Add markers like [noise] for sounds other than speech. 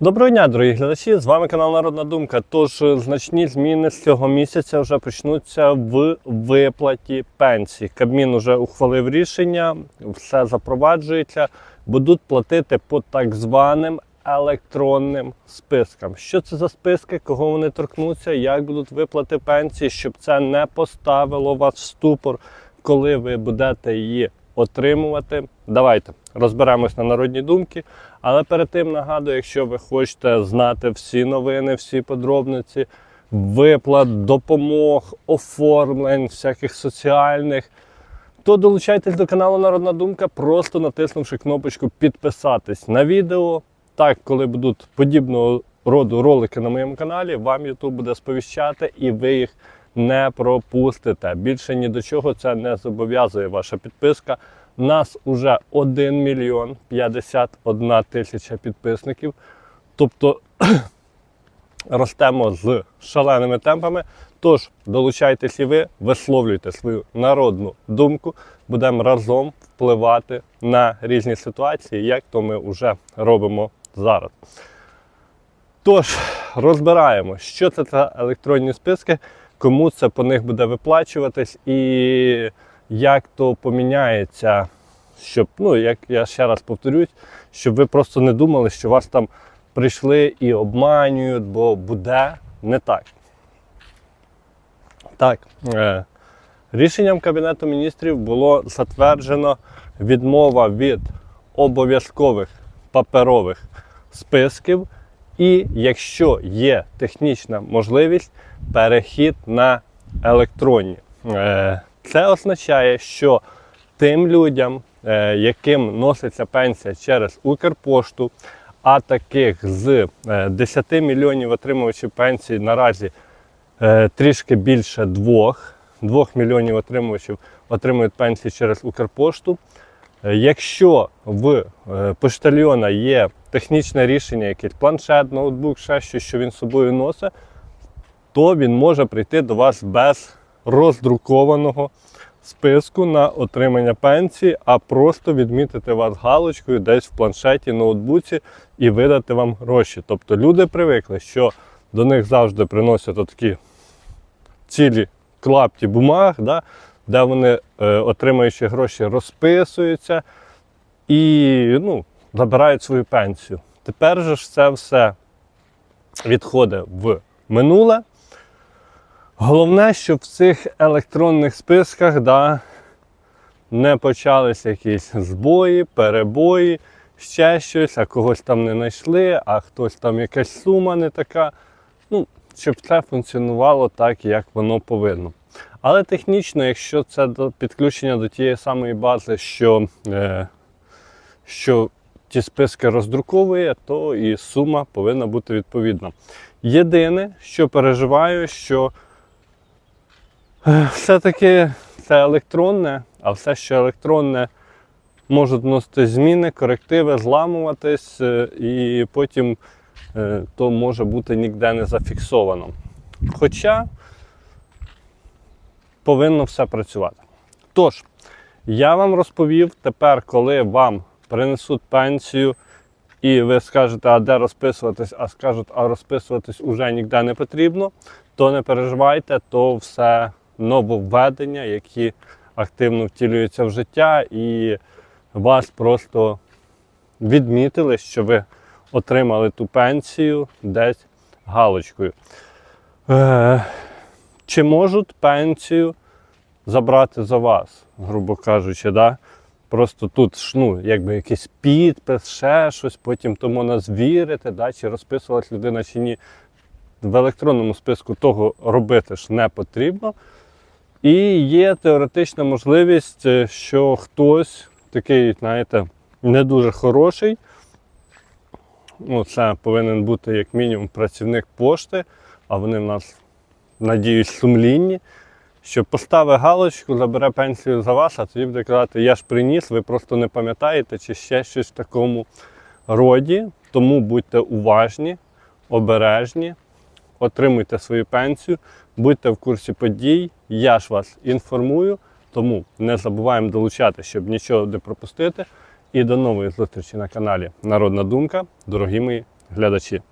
Доброго дня, дорогі глядачі! З вами канал Народна Думка. Тож е, значні зміни з цього місяця вже почнуться в виплаті пенсій. Кабмін вже ухвалив рішення, все запроваджується. Будуть платити по так званим електронним спискам. Що це за списки, кого вони торкнуться, як будуть виплати пенсії, щоб це не поставило вас в ступор, коли ви будете її отримувати. Давайте розберемось на народні думки. Але перед тим нагадую, якщо ви хочете знати всі новини, всі подробниці, виплат, допомог, оформлень, всяких соціальних, то долучайтесь до каналу Народна Думка, просто натиснувши кнопочку підписатись на відео. Так, коли будуть подібного роду ролики на моєму каналі, вам YouTube буде сповіщати і ви їх не пропустите. Більше ні до чого це не зобов'язує ваша підписка. Нас уже 1 мільйон 51 тисяча підписників. Тобто [clears throat] ростемо з шаленими темпами. Тож долучайтесь і ви, висловлюйте свою народну думку. Будемо разом впливати на різні ситуації, як то ми вже робимо зараз. Тож, розбираємо, що це за електронні списки, кому це по них буде виплачуватись і як то поміняється, щоб, ну, як я ще раз повторюсь, щоб ви просто не думали, що вас там прийшли і обманюють, бо буде не так. Так, е, рішенням Кабінету міністрів було затверджено відмова від обов'язкових паперових списків, і якщо є технічна можливість, перехід на електронні. Е, Це означає, що тим людям, е, яким носиться пенсія через Укрпошту, а таких з е, 10 мільйонів отримувачів пенсії наразі е, трішки більше двох, двох мільйонів отримувачів отримують пенсії через Укрпошту. Е, Якщо в е, поштальйона є технічне рішення, якийсь планшет, ноутбук, ще щось, що він з собою носить, то він може прийти до вас без роздрукованого списку на отримання пенсії, а просто відмітити вас галочкою десь в планшеті, ноутбуці і видати вам гроші. Тобто люди привикли, що до них завжди приносять такі цілі клапті бумаг, да, де вони, е, отримуючи гроші, розписуються і ну, забирають свою пенсію. Тепер же ж це все відходить в минуле. Головне, щоб в цих електронних списках да, не почалися якісь збої, перебої, ще щось, а когось там не знайшли, а хтось там якась сума не така. Ну, щоб це функціонувало так, як воно повинно. Але технічно, якщо це підключення до тієї самої бази, що, е, що ті списки роздруковує, то і сума повинна бути відповідна. Єдине, що переживаю, що все-таки це електронне, а все, що електронне, можуть вносити зміни, корективи, зламуватись, е, і потім е, то може бути ніде не зафіксовано. Хоча повинно все працювати. Тож, я вам розповів тепер, коли вам принесуть пенсію, і ви скажете, а де розписуватись, а скажуть, а розписуватись уже ніде не потрібно, то не переживайте, то все нововведення, які активно втілюються в життя, і вас просто відмітили, що ви отримали ту пенсію десь галочкою. Е, чи можуть пенсію забрати за вас, грубо кажучи, да? Просто тут ну, якби якийсь підпис, ще щось, потім то можна звірити, да? чи розписувалась людина, чи ні. В електронному списку того робити ж не потрібно. І є теоретична можливість, е, що хтось такий, знаєте, не дуже хороший. Ну, це повинен бути як мінімум працівник пошти, а вони в нас, надіюсь, сумлінні. Що поставить галочку, забере пенсію за вас, а тоді буде казати, я ж приніс, ви просто не пам'ятаєте, чи ще щось в такому роді. Тому будьте уважні, обережні, отримуйте свою пенсію, будьте в курсі подій. Я ж вас інформую, тому не забуваємо долучати, щоб нічого не пропустити. І до нової зустрічі на каналі Народна Думка, дорогі мої глядачі.